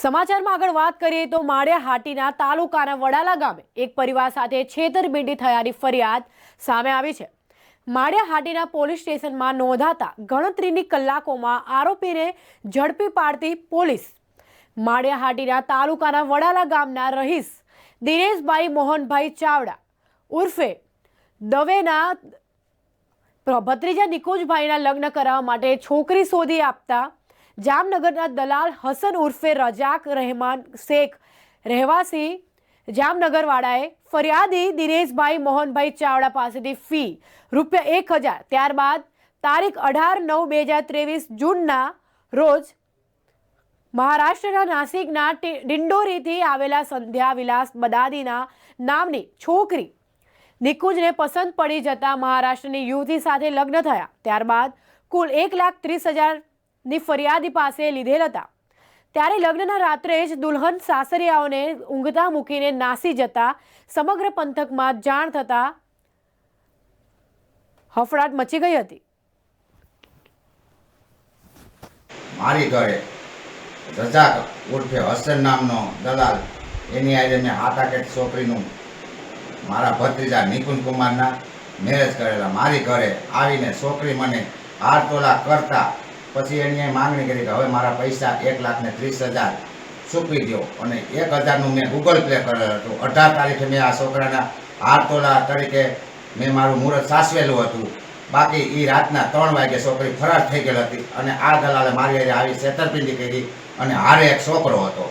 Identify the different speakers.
Speaker 1: સમાચારમાં આગળ વાત કરીએ તો માળિયા હાટીના તાલુકાના વડાલા ગામે એક પરિવાર સાથે છેતરપિંડી થયાની ફરિયાદ સામે આવી છે. માળિયા હાટીના પોલીસ સ્ટેશનમાં નોંધાતા ગણતરીની કલાકોમાં આરોપીને ઝડપી પાડતી પોલીસ. માળિયા હાટીના તાલુકાના વડાલા ગામના રહીશ દિનેશભાઈ મોહનભાઈ ચાવડા ઉર્ફે દવેના ભત્રીજા નિકુંજભાઈના લગ્ન કરાવવા માટે છોકરી શોધી આપતા જામનગરના દલાલ હસન ઉર્ફે રજાક રહેમાન શેખ રહેવાસી જામનગરવાળાએ ફરિયાદી દિનેશભાઈ મોહનભાઈ ચાવડા પાસેથી ફી રૂપિયા એક હજાર. ત્યારબાદ તારીખ અઢાર નવ બે હજાર ત્રેવીસ જૂનના રોજ મહારાષ્ટ્રના નાસિકના ડિંડોરીથી આવેલા સંધ્યા વિલાસ બદાદીના નામની છોકરી નિકુંજને પસંદ પડી જતા મહારાષ્ટ્રની યુવતી સાથે લગ્ન થયા. ત્યારબાદ કુલ એક લાખ ત્રીસ હજારની ફરિયાદી પાસે લીધેલ હતા. ત્યારે લગ્નના રાત્રે જ દુલ્હન સાસરિયાઓને ઊંઘતા મૂકીને નાસી જતા સમગ્ર પંથકમાં જાણ થતા હફડાટ મચી ગઈ હતી.
Speaker 2: મારી ઘરે રજાક ઉર્ફે હસન નામનો દલાલ, એની આજે મેં હાટાકેટ છોકરીનું, મારા ભત્રીજા નિકુંજ કુમારના મેરેજ કરેલા. મારી ઘરે આવીને છોકરી મને હાર તોલા કરતા પછી એની માંગણી કરી કે હવે મારા પૈસા એક લાખ ને ત્રીસ હજાર ચૂકવી દો અને એક હજારનું મેં ગૂગલ પે કરેલું હતું. અઢાર તારીખે મેં આ છોકરાના હાર તોલા તરીકે મેં મારું મુહૂર્ત સાસવેલું હતું. બાકી એ રાતના ત્રણ વાગે છોકરી ફરાર થઈ ગયેલી હતી અને આ દલાલે મારી આવી છેતરપિંડી કરી અને હારે એક છોકરો હતો.